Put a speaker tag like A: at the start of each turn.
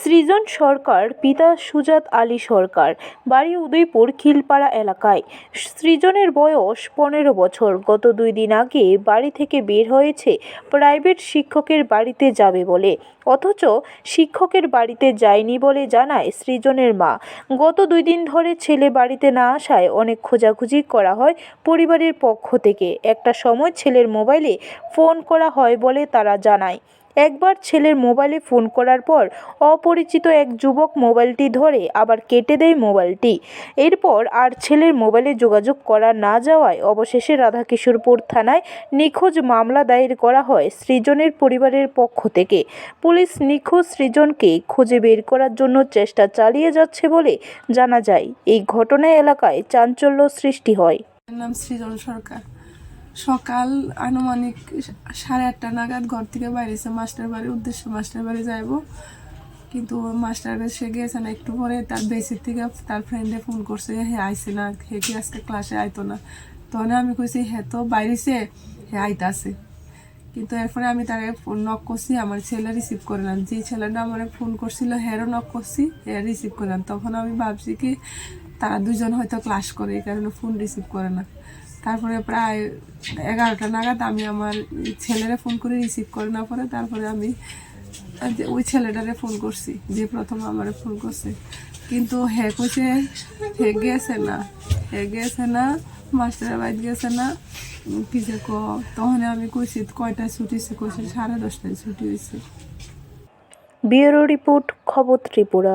A: সৃজন সরকার, পিতা সুজাত আলী সরকার, বাড়ি উদয়পুর, খিলপাড়া এলাকায়। সৃজনের বয়স পনেরো বছর। গত দুই দিন আগে বাড়ি থেকে বের হয়েছে, প্রাইভেট শিক্ষকের বাড়িতে যাবে বলে। অথচ শিক্ষকের বাড়িতে যায়নি বলে জানায় সৃজনের মা। গত দুই দিন ধরে ছেলে বাড়িতে না আসায় অনেক খোঁজাখুঁজি করা হয় পরিবারের পক্ষ থেকে। একটা সময় ছেলের মোবাইলে ফোন করা হয় বলে তারা জানায়। একবার ছেলের মোবাইলে ফোন করার পর অপরিচিত এক যুবক মোবাইলটি ধরে, আবার কেটে দেয় মোবাইলটি। এরপর আর ছেলের মোবাইলে যোগাযোগ করা না যাওয়ায় অবশেষে রাধাকিশোরপুর থানায় নিখোঁজ মামলা দায়ের করা হয় সৃজনের পরিবারের পক্ষ থেকে। পুলিশ নিখোঁজ সৃজনকে খুঁজে বের করার জন্য চেষ্টা চালিয়ে যাচ্ছে বলে জানা যায়। এই ঘটনায় এলাকায় চাঞ্চল্য সৃষ্টি হয়।
B: নাম সৃজন সরকার। সকাল আনুমানিক সাড়ে আটটা নাগাদ ঘর থেকে বাইরেছে, মাস্টার বাড়ির উদ্দেশ্যে মাস্টার বাড়ি যাইব। কিন্তু মাস্টার সে গিয়েছে না, একটু পরে তার বেসির থেকে তার ফ্রেন্ডে ফোন করছে, হে আইছে না, হে কি আজকে ক্লাসে আইতো না। তখন আমি কইছি, হে, তো বাইরেছে, হে, আইতাছে। কিন্তু এরপরে আমি তাকে ফোন নক করছি, আমার ছেলে রিসিভ করে না। যে ছেলেটা আমার ফোন করছিল, হেরও নক করছি হে রিসিভ করে না। তখন আমি ভাবছি কি, তারা দুজন হয়তো ক্লাস করে, এই কারণে ফোন রিসিভ করে না। তারপরে প্রায় এগারোটা নাগাদ আমি আমার ছেলেরা ফোন করে রিসিভ করে না পরে তারপরে আমি ওই ছেলেটারে ফোন করছি, যে প্রথম আমারে ফোন করছে। কিন্তু হে কইছে, হে গেছে না, হে গেছে না, মাস্টারের বাড়ি গেছে না। কি যে ক তখন আমি কইছি, কয়টায় ছুটি হয়েছে কইছে সাড়ে দশটায় ছুটি হয়েছে
A: ব্যুরো রিপোর্ট, খবর ত্রিপুরা।